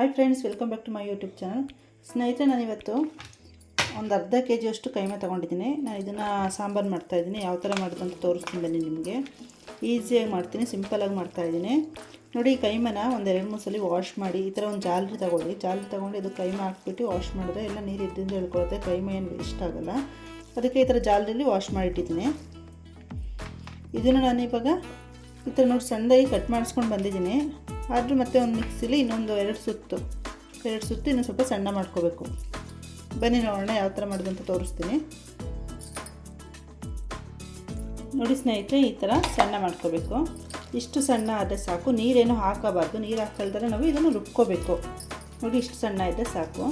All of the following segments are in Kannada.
Hi friends welcome back to my YouTube channel ಸ್ನೇಹಿತರೆ, ನಾನಿವತ್ತು ಒಂದು ಅರ್ಧ ಕೆ ಜಿಯಷ್ಟು ಕೈಮೆ ತೊಗೊಂಡಿದ್ದೀನಿ. ನಾನು ಇದನ್ನು ಸಾಂಬಾರು ಮಾಡ್ತಾಯಿದ್ದೀನಿ ಯಾವ ಥರ ಮಾಡೋದು ಅಂತ ತೋರಿಸ್ತೀನಿ ಬನ್ನಿ ನಿಮಗೆ. ಈಸಿಯಾಗಿ ಮಾಡ್ತೀನಿ ಸಿಂಪಲಾಗಿ ಮಾಡ್ತಾಯಿದ್ದೀನಿ ನೋಡಿ, ಈ ಕೈಮನ ಒಂದು ಎರಡು, ಮೂರು ಸಲ ವಾಶ್ ಮಾಡಿ, ಈ ಥರ ಒಂದು ಜಾಲರಿ ತೊಗೊಳ್ಳಿ. ಜಾಲರಿ ತೊಗೊಂಡು ಇದು ಕೈಮೆ ಹಾಕ್ಬಿಟ್ಟು ವಾಶ್ ಮಾಡಿದ್ರೆ ಎಲ್ಲ ನೀರು ಇದ್ದಿಂದ ಹೇಳ್ಕೊಳುತ್ತೆ ಕೈಮೆ ಏನು ವೇಸ್ಟ್ ಆಗೋಲ್ಲ. ಅದಕ್ಕೆ ಈ ಥರ ಜಾಲರಿಲಿ ವಾಶ್ ಮಾಡಿಟ್ಟಿದ್ದೀನಿ. ಇದನ್ನು ನಾನು ಇವಾಗ ಈ ಥರ ನೋಡಿ, ಸಣ್ಣದಾಗಿ ಕಟ್ ಮಾಡಿಸ್ಕೊಂಡು ಬಂದಿದ್ದೀನಿ. ಆದರೂ ಮತ್ತೆ ಒಂದು ಮಿಕ್ಸಿಲಿ ಇನ್ನೊಂದು ಎರಡು ಸುತ್ತು. ಎರಡು ಸುತ್ತು ಇನ್ನೂ ಸ್ವಲ್ಪ ಸಣ್ಣ ಮಾಡ್ಕೋಬೇಕು. ಬನ್ನಿ ನೋಡೋಣ ಯಾವ ಥರ ಮಾಡಿದೆ ಅಂತ ತೋರಿಸ್ತೀನಿ. ನೋಡಿ ಸ್ನೇಹಿತರೆ, ಈ ಥರ ಸಣ್ಣ ಮಾಡ್ಕೋಬೇಕು. ಇಷ್ಟು ಸಣ್ಣ ಆದರೆ ಸಾಕು. ನೀರೇನು ಹಾಕಬಾರ್ದು. ನೀರು ಹಾಕಲ್ದರೆ ನಾವು ಇದನ್ನು ರುಬ್ಕೋಬೇಕು. ನೋಡಿ ಇಷ್ಟು ಸಣ್ಣ ಇದ್ದರೆ ಸಾಕು.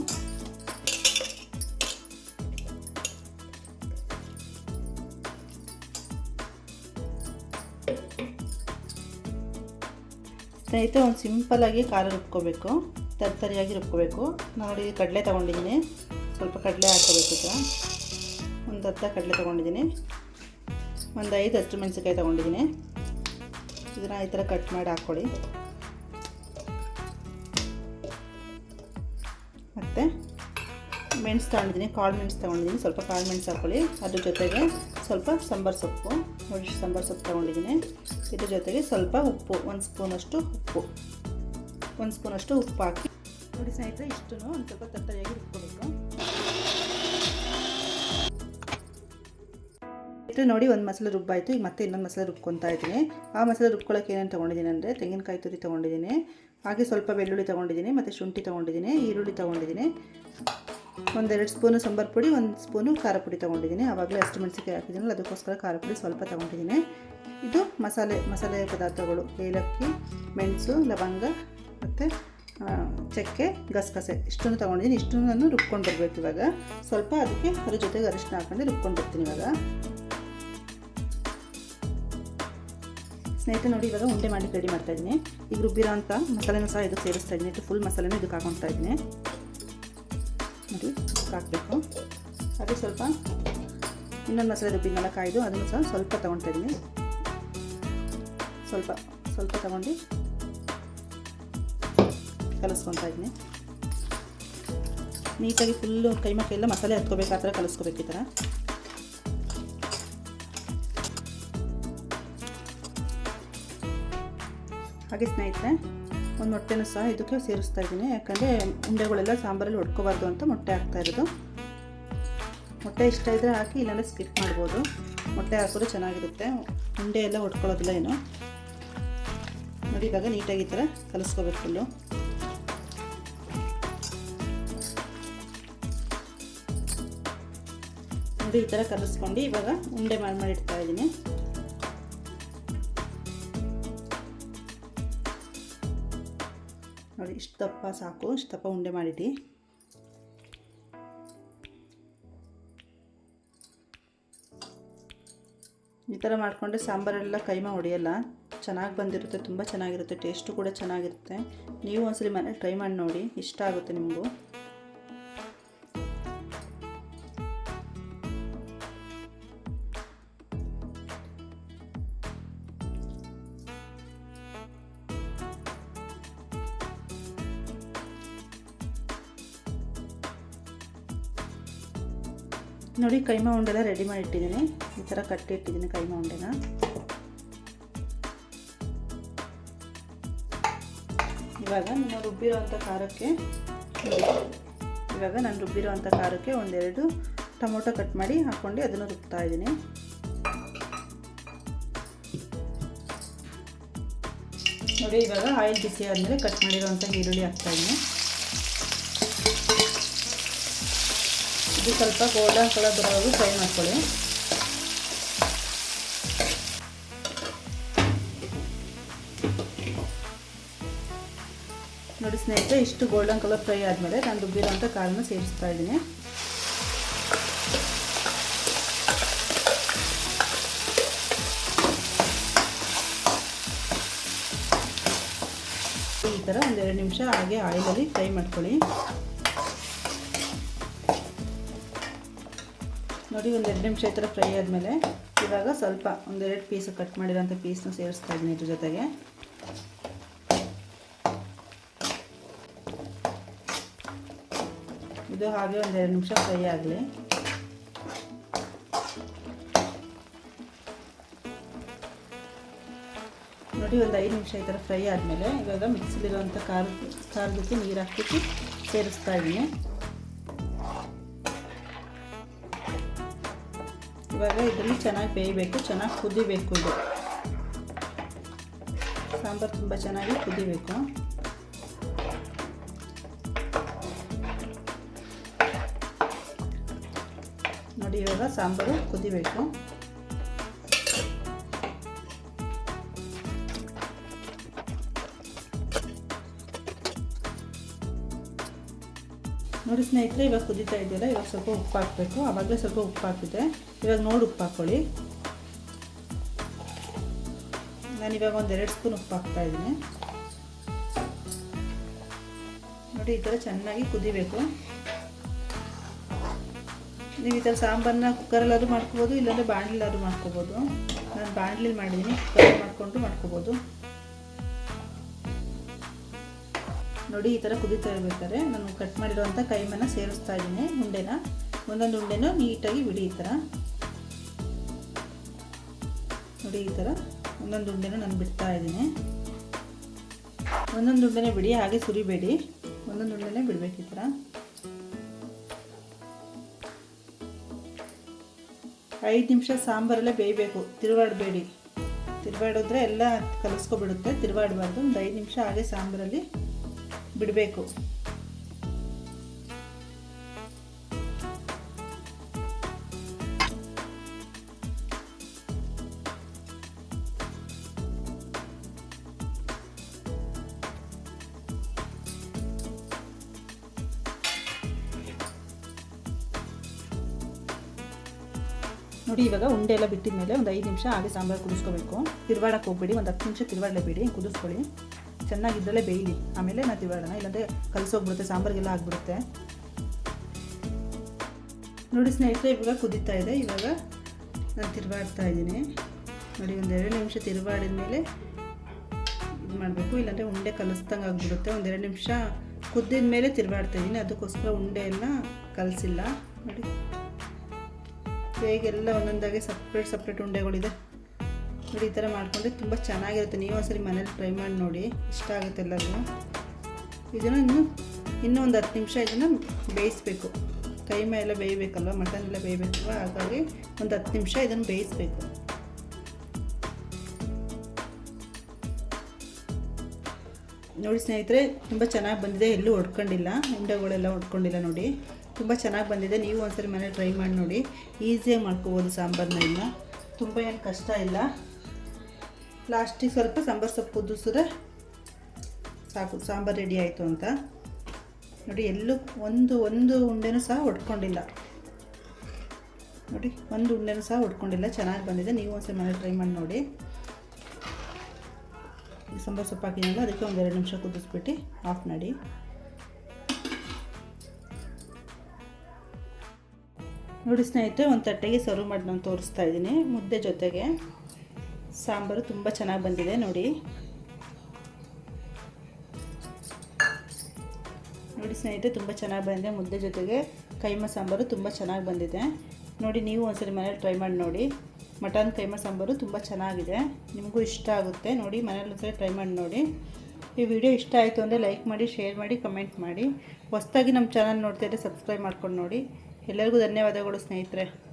ಸ್ನೇಹಿತರೆ, ಒಂದು ಸಿಂಪಲ್ಲಾಗಿ ಖಾರ ರುಬ್ಕೋಬೇಕು. ತರ್ತರಿಯಾಗಿ ರುಬ್ಕೋಬೇಕು. ನೋಡಿ ಕಡಲೆ ತೊಗೊಂಡಿದ್ದೀನಿ. ಸ್ವಲ್ಪ ಕಡಲೆ ಹಾಕೋಬೇಕು ಈಗ ಒಂದು ಅರ್ಧ ಕಡಲೆ ತೊಗೊಂಡಿದ್ದೀನಿ. ಒಂದು ಐದು ಹಸಿರು ಮೆಣಸಿನ್ಕಾಯಿ ತೊಗೊಂಡಿದ್ದೀನಿ. ಇದನ್ನು ಈ ಥರ ಕಟ್ ಮಾಡಿ ಹಾಕ್ಕೊಳ್ಳಿ. ಮತ್ತು ಮೆಣಸು ತೊಗೊಂಡಿದ್ದೀನಿ ಕಾಳು ಮೆಣಸು ತೊಗೊಂಡಿದ್ದೀನಿ. ಸ್ವಲ್ಪ ಕಾಳು ಮೆಣಸು ಹಾಕ್ಕೊಳ್ಳಿ. ಅದ್ರ ಜೊತೆಗೆ ಸ್ವಲ್ಪ ಸಾಂಬಾರು ಸೊಪ್ಪು. ನೋಡಿ, ಸಾಂಬಾರು ಸೊಪ್ಪು ತೊಗೊಂಡಿದ್ದೀನಿ. ಇದ್ರ ಜೊತೆಗೆ ಸ್ವಲ್ಪ ಉಪ್ಪು, ಒಂದು ಸ್ಪೂನಷ್ಟು ಉಪ್ಪು. ಒಂದು ಸ್ಪೂನಷ್ಟು ಉಪ್ಪು ಹಾಕಿ. ನೋಡಿ ಸ್ನೇಹಿತರೆ ಇಷ್ಟು ಒಂದು ಸ್ವಲ್ಪ ತರ್ತರಿಯಾಗಿ ರುಬ್ಕೋಬೇಕು. ನೋಡಿ ಒಂದು ಮಸಾಲೆ ರುಬ್ಬಾಯಿತು. ಈಗ ಮತ್ತೆ ಇನ್ನೊಂದು ಮಸಾಲೆ ರುಬ್ಕೊತಾ ಇದ್ದೀನಿ. ಆ ಮಸಾಲೆ ರುಬ್ಕೊಳ್ಳೋಕೆ ಏನೇನು ತೊಗೊಂಡಿದ್ದೀನಿ ಅಂದರೆ ತೆಂಗಿನಕಾಯಿ ತುರಿ ತೊಗೊಂಡಿದ್ದೀನಿ. ಹಾಗೆ ಸ್ವಲ್ಪ ಬೆಳ್ಳುಳ್ಳಿ ತೊಗೊಂಡಿದ್ದೀನಿ, ಮತ್ತು ಶುಂಠಿ ತೊಗೊಂಡಿದ್ದೀನಿ, ಈರುಳ್ಳಿ ತೊಗೊಂಡಿದ್ದೀನಿ. ಒಂದೆರಡು ಸ್ಪೂನು ಸಾಂಬಾರು ಪುಡಿ, ಒಂದು ಸ್ಪೂನು ಖಾರ ಪುಡಿ ತೊಗೊಂಡಿದ್ದೀನಿ. ಆವಾಗಲೇ ಅಷ್ಟು ಮೆಣಸಿಕಾಯಿ ಹಾಕಿದ್ದೀನಲ್ಲ, ಅದಕ್ಕೋಸ್ಕರ ಖಾರ ಪುಡಿ ಸ್ವಲ್ಪ ತೊಗೊಂಡಿದ್ದೀನಿ. ಇದು ಮಸಾಲೆ ಮಸಾಲೆ ಪದಾರ್ಥಗಳು, ಏಲಕ್ಕಿ, ಮೆಣಸು, ಲವಂಗ ಮತ್ತು ಚಕ್ಕೆ, ಗಸಗಸೆ. ಇಷ್ಟನ್ನು ತೊಗೊಂಡಿದ್ದೀನಿ. ಇಷ್ಟನ್ನು ನಾನು ರುಬ್ಕೊಂಡು ಬರಬೇಕು ಇವಾಗ. ಸ್ವಲ್ಪ ಅದಕ್ಕೆ ಅದ್ರ ಜೊತೆಗೆ ಅರಿಶಿನ ಹಾಕೊಂಡು ರುಬ್ಕೊಂಡು ಬರ್ತೀನಿ ಇವಾಗ. ಸ್ನೇಹಿತರೆ, ನೋಡಿ, ಇವಾಗ ಉಂಡೆ ಮಾಡಿ ರೆಡಿ ಮಾಡ್ತಾ ಇದ್ದೀನಿ. ಈಗ ರುಬ್ಬಿರೋ ಅಂತ ಮಸಾಲೆನೂ ಸಹ ಇದಕ್ಕೆ ಸೇರಿಸ್ತಾ ಇದ್ದೀನಿ. ಫುಲ್ ಮಸಾಲೆನೂ ಇದಕ್ಕೆ ಹಾಕೊಳ್ತಾ ಇದ್ದೀನಿ. ನೋಡಿ ಹಾಕಬೇಕು. ಅದು ಸ್ವಲ್ಪ ಇನ್ನೊಂದು ಮಸಾಲೆ ರುಬ್ಬಿನೆಲ್ಲ ಕಾಯ್ದು ಅದನ್ನು ಸಹ ಸ್ವಲ್ಪ ತೊಗೊಳ್ತಾ ಇದ್ದೀನಿ ಸ್ವಲ್ಪ ಸ್ವಲ್ಪ ತಗೊಂಡು ಕಲಿಸ್ಕೊತಾ ಇದ್ದೀನಿ ನೀಟಾಗಿ ಫುಲ್ಲು ಕೈಮಕ್ಕೆಲ್ಲ ಮಸಾಲೆ ಹತ್ಕೋಬೇಕು, ಆ ಥರ ಕಲಿಸ್ಕೋಬೇಕು ಈ ಥರ. ಹಾಗೆ ಸ್ನೇಹಿತರೆ ಒಂದು ಮೊಟ್ಟೆನೂ ಸಹ ಇದಕ್ಕೆ ಸೇರಿಸ್ತಾ ಇದ್ದೀನಿ. ಯಾಕಂದರೆ ಉಂಡೆಗಳೆಲ್ಲ ಸಾಂಬಾರಲ್ಲಿ ಹೊಡ್ಕೋಬಾರ್ದು ಅಂತ ಮೊಟ್ಟೆ ಹಾಕ್ತಾ ಇರೋದು. ಮೊಟ್ಟೆ ಇಷ್ಟ ಇದ್ದರೆ ಹಾಕಿ, ಇಲ್ಲಾಂದರೆ ಸ್ಕಿಪ್ ಮಾಡ್ಬೋದು. ಮೊಟ್ಟೆ ಹಾಕಿದ್ರೆ ಚೆನ್ನಾಗಿರುತ್ತೆ. ಉಂಡೆ ಎಲ್ಲ ಹೊಡ್ಕೊಳ್ಳೋದಿಲ್ಲ ಏನು. ನೋಡಿ, ಇವಾಗ ನೀಟಾಗಿ ಈ ಥರ ಕಲಿಸ್ಕೋಬೇಕು ಫುಲ್ಲು. ನೋಡಿ, ಈ ಥರ ಕಲಿಸ್ಕೊಂಡು ಇವಾಗ ಉಂಡೆ ಮಾಡಿ ಮಾಡಿ ಇಡ್ತಾ ಇದ್ದೀನಿ. ಇಷ್ಟು ದಪ್ಪ ಸಾಕು, ಇಷ್ಟು ದಪ್ಪ ಉಂಡೆ ಮಾಡಿಟ್ಟು ಈ ಥರ ಮಾಡಿಕೊಂಡ್ರೆ ಸಾಂಬಾರೆಲ್ಲ ಕೈಮ ಹೊಡೆಯಲ್ಲ ಚೆನ್ನಾಗಿ ಬಂದಿರುತ್ತೆ, ತುಂಬ ಚೆನ್ನಾಗಿರುತ್ತೆ ಟೇಸ್ಟು ಕೂಡ ಚೆನ್ನಾಗಿರುತ್ತೆ. ನೀವು ಒಂದ್ಸಲಿ ಮನೇಲಿ ಟ್ರೈ ಮಾಡಿ ನೋಡಿ, ಇಷ್ಟ ಆಗುತ್ತೆ ನಿಮಗೂ. ನೋಡಿ, ಕೈಮಾ ಉಂಡೆಲ್ಲ ರೆಡಿ ಮಾಡಿ ಇಟ್ಟಿದ್ದೀನಿ ಈ ಥರ ಕಟ್ಟಿ ಇಟ್ಟಿದ್ದೀನಿ ಕೈಮಾ ಉಂಡೆನ. ಇವಾಗ ನಾನು ರುಬ್ಬಿರೋ ಅಂಥ ಖಾರಕ್ಕೆ ಇವಾಗ ನಾನು ರುಬ್ಬಿರೋ ಅಂಥ ಖಾರಕ್ಕೆ ಒಂದೆರಡು ಟೊಮೊಟೊ ಕಟ್ ಮಾಡಿ ಹಾಕ್ಕೊಂಡು ಅದನ್ನು ರುಬ್ತಾ ಇದ್ದೀನಿ. ನೋಡಿ, ಇವಾಗ ಆಯಿಲ್ ಬಿಸಿ ಆದಮೇಲೆ ಕಟ್ ಮಾಡಿರೋವಂಥ ಈರುಳ್ಳಿ ಹಾಕ್ತಾಯಿದ್ದೀನಿ ಇದು ಸ್ವಲ್ಪ ಗೋಲ್ಡನ್ ಕಲರ್ ಬರೋವರೆಗೂ ಫ್ರೈ ಮಾಡ್ಕೊಳ್ಳಿ. ನೋಡಿ ಸ್ನೇಹಿತರೆ, ಇಷ್ಟು ಗೋಲ್ಡನ್ ಕಲರ್ ಫ್ರೈ ಆದಮೇಲೆ ನಾನು ರುಬ್ಬಿರೋಂಥ ಕಾಳನ್ನ ಸೇರಿಸ್ತಾ ಇದ್ದೀನಿ. ಈ ಥರ ಒಂದೆರಡು ನಿಮಿಷ ಹಾಗೆ ಆಯಿಲಲ್ಲಿ ಫ್ರೈ ಮಾಡ್ಕೊಳ್ಳಿ. ನೋಡಿ, ಒಂದು ಎರಡು ನಿಮಿಷ ಈ ಥರ ಫ್ರೈ ಆದಮೇಲೆ ಇವಾಗ ಸ್ವಲ್ಪ ಒಂದೆರಡು ಪೀಸ್ ಕಟ್ ಮಾಡಿರೋಂಥ ಪೀಸ್ನ ಸೇರಿಸ್ತಾ ಇದ್ದೀನಿ ಇದ್ರ ಜೊತೆಗೆ. ಇದು ಹಾಗೆ ಒಂದೆರಡು ನಿಮಿಷ ಫ್ರೈ ಆಗಲಿ. ನೋಡಿ, ಒಂದು ಐದು ನಿಮಿಷ ಈ ಥರ ಫ್ರೈ ಆದಮೇಲೆ ಇವಾಗ ಮಿಕ್ಸಿಲಿರುವಂಥ ಖಾರ ಖಾರದಕ್ಕೆ ನೀರು ಹಾಕ್ಬಿಟ್ಟು ಸೇರಿಸ್ತಾ ಇದ್ದೀನಿ. ಇವಾಗ ಇದರಲ್ಲಿ ಚೆನ್ನಾಗಿ ಬೇಯಬೇಕು, ಚೆನ್ನಾಗಿ ಕುದಿಬೇಕು ಇದು. ಸಾಂಬಾರು ತುಂಬ ಚೆನ್ನಾಗಿ ಕುದಿಬೇಕು. ನೋಡಿ, ಇವಾಗ ಸಾಂಬಾರು ಕುದಿಬೇಕು. ನೋಡಿ ಸ್ನೇಹಿತರೆ, ಇವಾಗ ಕುದೀತಾ ಇದೆಯಲ್ಲ, ಇವಾಗ ಸ್ವಲ್ಪ ಉಪ್ಪು ಹಾಕಬೇಕು. ಆವಾಗಲೇ ಸ್ವಲ್ಪ ಉಪ್ಪು ಹಾಕಿದೆ ಇವಾಗ ನೋಡಿ ಉಪ್ಪು ಹಾಕ್ಕೊಳ್ಳಿ ನಾನು ಇವಾಗ ಒಂದು ಎರಡು ಸ್ಪೂನ್ ಉಪ್ಪು ಹಾಕ್ತಾ ಇದ್ದೀನಿ. ನೋಡಿ ಈ ಥರ ಚೆನ್ನಾಗಿ ಕುದಿಬೇಕು. ನೀವು ಈ ಥರ ಸಾಂಬಾರನ್ನ ಕುಕ್ಕರಲ್ಲಾದರೂ ಮಾಡ್ಕೋಬೋದು, ಇಲ್ಲಾಂದರೆ ಬಾಣಲಿಲಾದ್ರೂ ಮಾಡ್ಕೋಬೋದು. ನಾನು ಬಾಣಲಿ ಮಾಡಿದ್ದೀನಿ ಕುಕ್ಕರ್ ಮಾಡಿಕೊಂಡು ಮಾಡ್ಕೋಬೋದು. ನೋಡಿ ಈ ಥರ ಕುದೀತಾ ಇರ್ಬೇಕಾದ್ರೆ ನಾನು ಕಟ್ ಮಾಡಿರೋವಂಥ ಕೈಮನ್ನ ಸೇರಿಸ್ತಾ ಇದ್ದೀನಿ, ಉಂಡೆನ. ಒಂದೊಂದು ಉಂಡೆನೂ ನೀಟಾಗಿ ಬಿಡಿ ಈ ಥರ ನೋಡಿ ಈ ಥರ ಒಂದೊಂದು ಉಂಡೆನೂ ನಾನು ಬಿಡ್ತಾ ಇದ್ದೀನಿ. ಒಂದೊಂದು ಉಂಡೆನೇ ಬಿಡಿ, ಹಾಗೆ ಸುರಿಬೇಡಿ. ಒಂದೊಂದು ಉಂಡೆನೇ ಬಿಡಬೇಕು ಈ ಥರ. ಐದು ನಿಮಿಷ ಸಾಂಬಾರಲ್ಲೇ ಬೇಯಬೇಕು ತಿರುಗಾಡಬೇಡಿ ತಿರುಗಾಡಿದ್ರೆ ಎಲ್ಲ ಕಲಿಸ್ಕೊಬಿಡುತ್ತೆ ತಿರುಗಾಡಬಾರ್ದು ಒಂದು ಐದು ನಿಮಿಷ ಹಾಗೆ ಸಾಂಬಾರಲ್ಲಿ ಬಿಡಬೇಕು. ನೋಡಿ, ಇವಾಗ ಉಂಡೆ ಎಲ್ಲ ಬಿಟ್ಟಿದ ಮೇಲೆ ಒಂದು ಐದು ನಿಮಿಷ ಹಾಗೆ ಸಾಂಬಾರು ಕುದಿಸ್ಕೋಬೇಕು. ತಿರುವಾಡಕ್ಕೆ ಹೋಗ್ಬೇಡಿ ಒಂದು ಹತ್ತು ನಿಮಿಷ ತಿರುವಾಡಲೇಬೇಡಿ ಕುದಿಸ್ಕೊಳ್ಳಿ. ಚೆನ್ನಾಗಿದ್ದಲ್ಲೇ ಬೇಯಲಿ. ಆಮೇಲೆ ನಾವು ತಿರುವಾಡೋಣ, ಇಲ್ಲಾಂದರೆ ಕಲಸೋಗ್ಬಿಡುತ್ತೆ, ಸಾಂಬಾರಿಗೆಲ್ಲ ಆಗಿಬಿಡುತ್ತೆ. ನೋಡಿ ಸ್ನೇಹಿತರೆ, ಇವಾಗ ಕುದೀತಾ ಇದೆ. ಇವಾಗ ನಾನು ತಿರುವಾಡ್ತಾ ಇದ್ದೀನಿ. ನೋಡಿ, ಒಂದು ಎರಡು ನಿಮಿಷ ತಿರುವಾಡಿದ ಮೇಲೆ ಇದು ಮಾಡಬೇಕು. ಇಲ್ಲಾಂದರೆ ಉಂಡೆ ಕಲಿಸ್ದಂಗೆ ಆಗಿಬಿಡುತ್ತೆ. ಒಂದು ಎರಡು ನಿಮಿಷ ಕುದ್ದಿದ ಮೇಲೆ ತಿರುವಾಡ್ತಾ ಇದ್ದೀನಿ. ಅದಕ್ಕೋಸ್ಕರ ಉಂಡೆಯನ್ನು ಕಲಸಿಲ್ಲ. ನೋಡಿ. ಹೇಗೆಲ್ಲ ಒಂದೊಂದಾಗೆ ಸಪ್ರೇಟ್ ಸಪ್ರೇಟ್ ಉಂಡೆಗಳಿದೆ. ನೋಡಿ, ಈ ಥರ ಮಾಡಿಕೊಂಡ್ರೆ ತುಂಬ ಚೆನ್ನಾಗಿರುತ್ತೆ. ನೀವು ಒಂದ್ಸರಿ ಮನೇಲಿ ಟ್ರೈ ಮಾಡಿ ನೋಡಿ. ಇಷ್ಟ ಆಗುತ್ತೆ ಎಲ್ಲರಿಗೂ. ಇದನ್ನು ಇನ್ನು, ಇನ್ನೂ ಒಂದು ಹತ್ತು ನಿಮಿಷ ಇದನ್ನು ಬೇಯಿಸ್ಬೇಕು. ಕೈಮೆ ಎಲ್ಲ ಬೇಯಬೇಕಲ್ವ? ಮಟನ್ ಎಲ್ಲ ಬೇಯಬೇಕಲ್ವ? ಹಾಗಾಗಿ ಒಂದು ಹತ್ತು ನಿಮಿಷ ಇದನ್ನು ಬೇಯಿಸ್ಬೇಕು. ನೋಡಿ ಸ್ನೇಹಿತರೆ, ತುಂಬ ಚೆನ್ನಾಗಿ ಬಂದಿದೆ. ಎಲ್ಲೂ ಹೊಡ್ಕೊಂಡಿಲ್ಲ ಉಂಡೆಗಳೆಲ್ಲ ಹೊಡ್ಕೊಂಡಿಲ್ಲ ನೋಡಿ. ತುಂಬ ಚೆನ್ನಾಗಿ ಬಂದಿದೆ. ನೀವು ಒಂದ್ಸರಿ ಮನೆ ಟ್ರೈ ಮಾಡಿ ನೋಡಿ. ಈಸಿಯಾಗಿ ಮಾಡ್ಕೋಬೋದು ಸಾಂಬಾರನ್ನ ಇನ್ನು ತುಂಬ ಏನು ಕಷ್ಟ ಇಲ್ಲ. ಲಾಸ್ಟಿಗೆ ಸ್ವಲ್ಪ ಸಾಂಬಾರು ಸೊಪ್ಪು ಕುದಿಸಿದ್ರೆ ಸಾಕು. ಸಾಂಬಾರು ರೆಡಿ ಆಯಿತು ಅಂತ. ನೋಡಿ, ಎಲ್ಲೂ ಒಂದು ಒಂದು ಉಂಡೆನೂ ಸಹ ಹೊಡ್ಕೊಂಡಿಲ್ಲ ನೋಡಿ, ಒಂದು ಉಂಡೆನೂ ಸಹ ಹೊಡ್ಕೊಂಡಿಲ್ಲ ಚೆನ್ನಾಗಿ ಬಂದಿದೆ. ನೀವು ಒಂದ್ಸರಿ ಮನೆ ಟ್ರೈ ಮಾಡಿ ನೋಡಿ. ಸಾಂಬಾರು ಸೊಪ್ಪು ಹಾಕಿದ್ನಲ್ಲ, ಅದಕ್ಕೆ ಎರಡು ನಿಮಿಷ ಕುದಿಸ್ಬಿಟ್ಟು ಆಫ್ ಮಾಡಿ. ನೋಡಿ ಸ್ನೇಹಿತರೆ, ಒಂದು ತಟ್ಟೆಗೆ ಸರ್ವ್ ಮಾಡಿ ನಾನು ತೋರಿಸ್ತಾ ಇದ್ದೀನಿ. ಮುದ್ದೆ ಜೊತೆಗೆ ಸಾಂಬಾರು ತುಂಬ ಚೆನ್ನಾಗಿ ಬಂದಿದೆ ನೋಡಿ. ನೋಡಿ ಸ್ನೇಹಿತರೆ, ತುಂಬ ಚೆನ್ನಾಗಿ ಬಂದಿದೆ ಮುದ್ದೆ ಜೊತೆಗೆ. ಕೈಮ ಸಾಂಬಾರು ತುಂಬ ಚೆನ್ನಾಗಿ ಬಂದಿದೆ. ನೋಡಿ ನೀವು ಒಂದ್ಸರಿ ಮನೇಲಿ ಟ್ರೈ ಮಾಡಿ ನೋಡಿ. ಮಟನ್ ಕೈಮ ಸಾಂಬಾರು ತುಂಬ ಚೆನ್ನಾಗಿದೆ. ನಿಮಗೂ ಇಷ್ಟ ಆಗುತ್ತೆ ನೋಡಿ, ಮನೇಲಿ ಒಂದ್ಸರಿ ಟ್ರೈ ಮಾಡಿ ನೋಡಿ. ಈ ವಿಡಿಯೋ ಇಷ್ಟ ಆಯಿತು ಅಂದರೆ ಲೈಕ್ ಮಾಡಿ ಶೇರ್ ಮಾಡಿ ಕಮೆಂಟ್ ಮಾಡಿ. ಹೊಸದಾಗಿ ನಮ್ಮ ಚಾನಲ್ ನೋಡ್ತಾ ಇದ್ದರೆ ಸಬ್ಸ್ಕ್ರೈಬ್ ಮಾಡ್ಕೊಂಡು ನೋಡಿ. ಎಲ್ಲರಿಗೂ ಧನ್ಯವಾದಗಳು ಸ್ನೇಹಿತರೆ.